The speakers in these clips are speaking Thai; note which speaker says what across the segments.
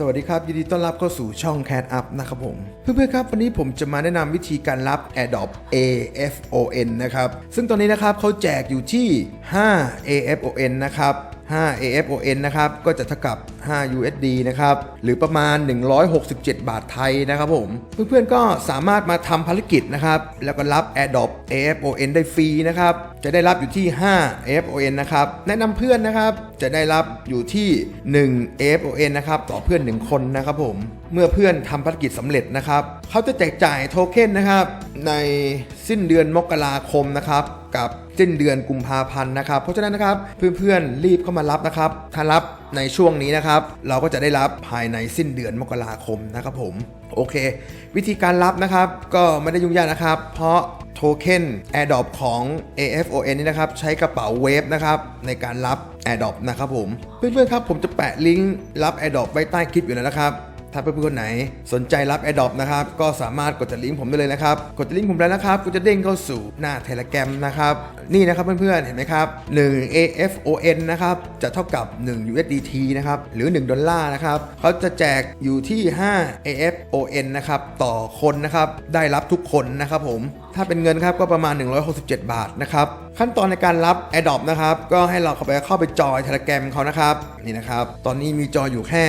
Speaker 1: สวัสดีครับ ยินดีต้อนรับเข้าสู่ช่อง Cat Up นะครับผม เพื่อนๆครับ วันนี้ผมจะมาแนะนำวิธีการรับ AirDrop AFON นะครับ ซึ่งตอนนี้นะครับเขาแจกอยู่ที่ 5 AFON นะครับ 5 AFON นะครับ ก็จะเท่ากับ 5 USD นะครับ หรือประมาณ 167 บาทไทยนะครับผม เพื่อนๆก็สามารถมาทำภารกิจนะครับ แล้วก็รับ AirDrop AFON ได้ฟรีนะครับ จะได้รับอยู่ที่ 5 AFON นะครับ แนะนำเพื่อนนะครับ จะได้รับอยู่ที่ 1 AFON นะครับ ต่อเพื่อน 1 คนนะครับผม เมื่อเพื่อนทำภารกิจสำเร็จนะครับ เขาจะแจกจ่ายโทเค็นนะครับ ในสิ้นเดือนมกราคมนะครับกับสิ้นเดือนกุมภาพันธ์นะครับ เพราะฉะนั้นนะครับเพื่อนๆรีบเข้ามารับนะครับถ้ารับในช่วงนี้นะครับ เราก็จะได้รับภายในสิ้นเดือนมกราคมนะครับผม โอเค วิธีการรับนะครับ ก็ไม่ได้ยุ่งยากนะครับ เพราะโทเค็น AirDrop ของ AFON นี่นะครับ ใช้กระเป๋าเวฟนะครับ ในการรับ AirDrop นะครับผม เพื่อนๆครับผมจะแปะลิงก์รับ AirDrop ไว้ใต้คลิปอยู่แล้วนะครับ ถ้าเพื่อนๆคนไหน สนใจรับ a d o p นะครับ ก็สามารถกดจากลิงก์ผมได้เลยนะครับ กดจากลิงก์ผมแล้วนะครับก็จะเด้งเข้าสู่หน้า Telegram นะครับ นี่นะครับเพื่อนๆ เห็นไหมครับ1 AFON นะครับจะเท่ากับ 1 USDT นะครับหรือ 1 ดอลลาร์นะครับเขาจะแจกอยู่ที่ 5 AFON นะครับต่อคนนะครับได้รับทุกคนนะครับผมถ้าเป็นเงินครับก็ประมาณ 167 บาทนะครับ ขั้นตอนในการรับ a d o p นะครับ ก็ให้เราเข้าไปเข้าไปจอย Telegram เขานะครับนี่นะครับ ตอนนี้มีจอยอยู่แค่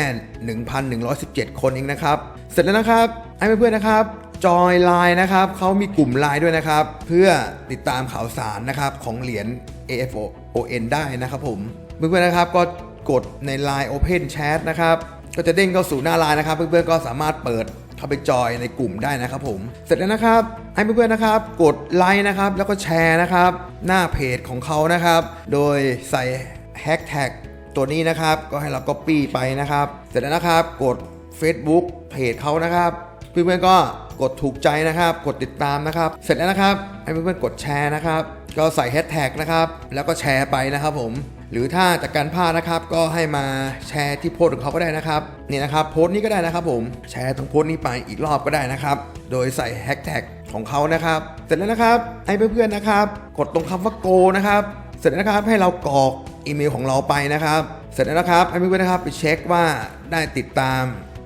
Speaker 1: 1,117 คนเองนะครับ เสร็จแล้วนะครับให้เพื่อนๆนะครับจอยไลน์นะครับเขามีกลุ่มไลน์ด้วยนะครับ เพื่อติดตามข่าวสารนะครับของเหรียญ AFON ได้นะครับผมเพื่อนๆนะครับก็กดใน Line Open Chat นะครับ ก็จะเด้งเข้าสู่หน้าไลน์นะครับ เพื่อนๆก็สามารถเปิด เข้าไปจอยในกลุ่มได้นะครับผม เสร็จแล้วนะครับ ให้เพื่อนๆนะครับ กดไลค์นะครับ แล้วก็แชร์นะครับ หน้าเพจของเขานะครับ โดยใส่แฮชแท็กตัวนี้นะครับ ก็ให้เรา Copy ไปนะครับ เสร็จแล้วนะครับ กด Facebook เพจเขานะครับ เพื่อนๆก็กดถูกใจนะครับ กดติดตามนะครับ เสร็จแล้วนะครับ ให้เพื่อนๆกดแชร์นะครับ ก็ใส่แฮชแท็กนะครับ แล้วก็แชร์ไปนะครับผม หรือถ้าจากการพลาดนะครับก็ให้มาแชร์ที่โพสของเขาก็ได้นะครับนี่นะครับโพสนี้ก็ได้นะครับผมแชร์ตรงโพสนี้ไปอีกรอบก็ได้นะครับโดยใส่แฮชแท็กของเขานะครับเสร็จแล้วนะครับให้เพื่อนๆนะครับ กดตรงคำว่า go นะครับเสร็จแล้วนะครับให้เรากรอกอีเมลของเราไปนะครับ เสร็จแล้วนะครับให้เพื่อนๆนะครับไปเช็คว่าได้ติดตาม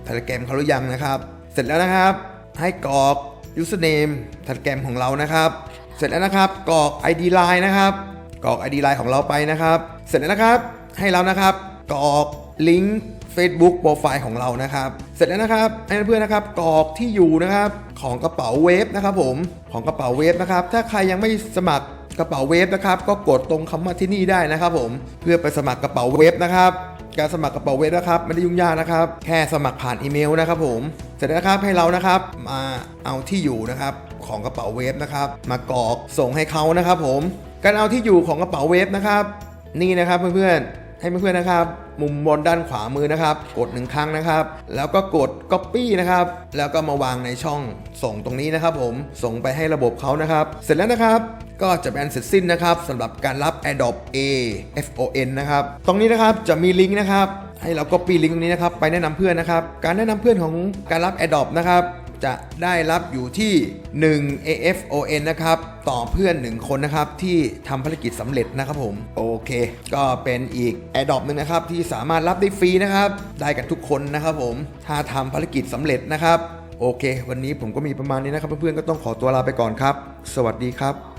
Speaker 1: Telegram เขาหรือยังนะครับ เสร็จแล้วนะครับให้กรอก username Telegram ของเรานะครับ เสร็จแล้วนะครับกรอก ID Line นะครับ กรอก ID Line ของเราไปนะครับ เสร็จแล้วนะครับ ให้เรานะครับกรอกลิงก์ Facebook โปรไฟล์ของเรานะครับ เสร็จแล้วนะครับให้เพื่อนๆนะครับกรอกที่อยู่นะครับของกระเป๋าเวฟนะครับผมของกระเป๋าเวฟนะครับ ถ้าใครยังไม่สมัครกระเป๋าเวฟนะครับ ก็กดตรงคำว่าที่นี่ได้นะครับผมเพื่อไปสมัครกระเป๋าเวฟนะครับการสมัครกระเป๋าเวฟนะครับไม่ได้ยุ่งยากนะครับ แค่สมัครผ่านอีเมลนะครับผมเสร็จแล้วนะครับให้เรานะครับมาเอาที่อยู่นะครับของกระเป๋าเวฟนะครับ มากรอกส่งให้เขานะครับผม การเอาที่อยู่ของกระเป๋าเวฟนะครับ นี่นะครับเพื่อนๆให้เพื่อนๆนะครับ มุมบนด้านขวามือนะครับ กดหนึ่งครั้งนะครับ แล้วก็กด Copy นะครับ แล้วก็มาวางในช่องส่งตรงนี้นะครับ ผมส่งไปให้ระบบเขานะครับ เสร็จแล้วนะครับก็จะเป็นเสร็จสิ้นนะครับสำหรับการรับ AirDrop A FON นะครับตรงนี้นะครับจะมีลิงก์นะครับให้เรา Copy ลิงก์ตรงนี้นะครับไปแนะนำเพื่อนนะครับ การแนะนำเพื่อนของการรับ AirDrop นะครับ จะได้รับอยู่ที่ 1 AFON นะครับ ต่อเพื่อน 1 คนนะครับ ที่ทำภารกิจสำเร็จนะครับผม โอเค ก็เป็นอีกแอดดอปหนึ่งนะครับ ที่สามารถรับได้ฟรีนะครับ ได้กันทุกคนนะครับผม ถ้าทำภารกิจสำเร็จนะครับ โอเค วันนี้ผมก็มีประมาณนี้นะครับ เพื่อนๆก็ต้องขอตัวลาไปก่อนครับ สวัสดีครับ